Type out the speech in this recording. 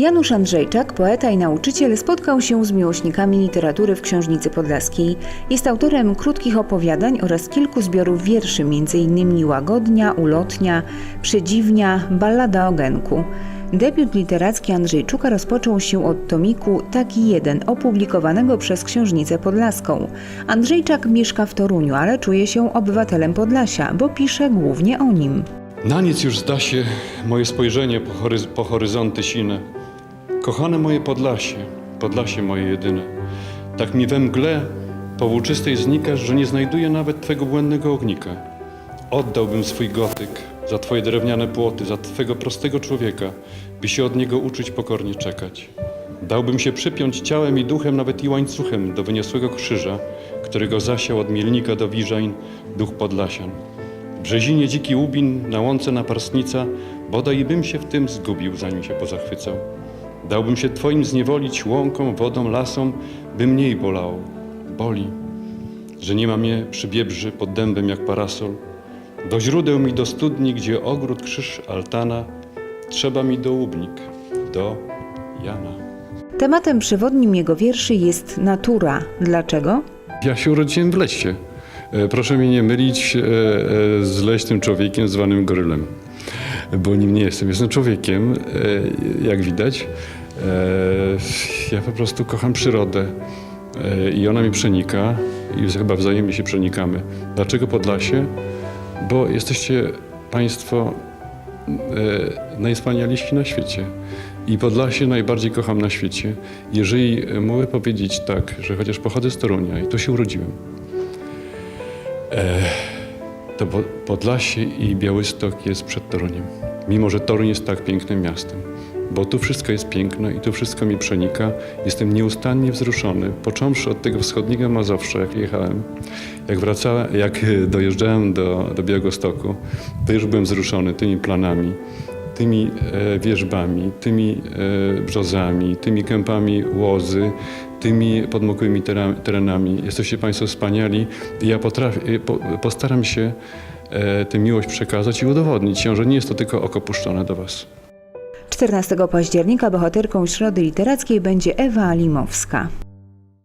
Janusz Andrzejczak, poeta i nauczyciel, spotkał się z miłośnikami literatury w Książnicy Podlaskiej. Jest autorem krótkich opowiadań oraz kilku zbiorów wierszy, m.in. Łagodnia, Ulotnia, Przedziwnia, Ballada o Genku. Debiut literacki Andrzejczuka rozpoczął się od tomiku Taki jeden, opublikowanego przez Książnicę Podlaską. Andrzejczak mieszka w Toruniu, ale czuje się obywatelem Podlasia, bo pisze głównie o nim. Na nic już zda się moje spojrzenie po, horyz- po horyzonty sine. Kochane moje Podlasie, Podlasie moje jedyne. Tak mi we mgle powłóczystej znikasz, że nie znajduję nawet Twego błędnego ognika. Oddałbym swój gotyk za Twoje drewniane płoty, za Twego prostego człowieka, by się od niego uczyć pokornie czekać. Dałbym się przypiąć ciałem i duchem, nawet i łańcuchem do wyniosłego krzyża, którego zasiał od Mielnika do Wiżań duch Podlasian. W Brzezinie dziki łubin, na łące naparsnica, bodaj bym się w tym zgubił, zanim się pozachwycał. Dałbym się Twoim zniewolić łąką, wodą, lasom, by mniej bolało. Boli, że nie ma mnie przy biebrzy pod dębem jak parasol. Do źródeł mi do studni, gdzie ogród, krzyż, altana, trzeba mi do łubnik, do Jana. Tematem przewodnim jego wierszy jest natura. Dlaczego? Ja się urodziłem w lesie. E, Proszę mnie nie mylić e, e, z leśnym człowiekiem zwanym gorylem, bo nim nie jestem. Jestem człowiekiem, jak widać. Ja po prostu kocham przyrodę i ona mi przenika i chyba wzajemnie się przenikamy. Dlaczego Podlasie? Bo jesteście Państwo najwspanialsi na świecie. I Podlasie najbardziej kocham na świecie. Jeżeli mogę powiedzieć tak, że chociaż pochodzę z Torunia i tu się urodziłem, to Po- Podlasie i Białystok jest przed Toruniem. Mimo, że Toruń jest tak pięknym miastem. Bo tu wszystko jest piękne i tu wszystko mi przenika. Jestem nieustannie wzruszony, począwszy od tego wschodniego Mazowsza, jak jechałem. Jak wracałem, jak e, dojeżdżałem do, do Białegostoku, to już byłem wzruszony tymi planami, tymi e, wierzbami, tymi e, brzozami, tymi kępami łozy, tymi podmokłymi terenami. Jesteście Państwo wspaniali ja potrafię, e, po, postaram się e, tę miłość przekazać i udowodnić że nie jest to tylko oko puszczone do Was. 14 października bohaterką Środy Literackiej będzie Ewa Alimowska.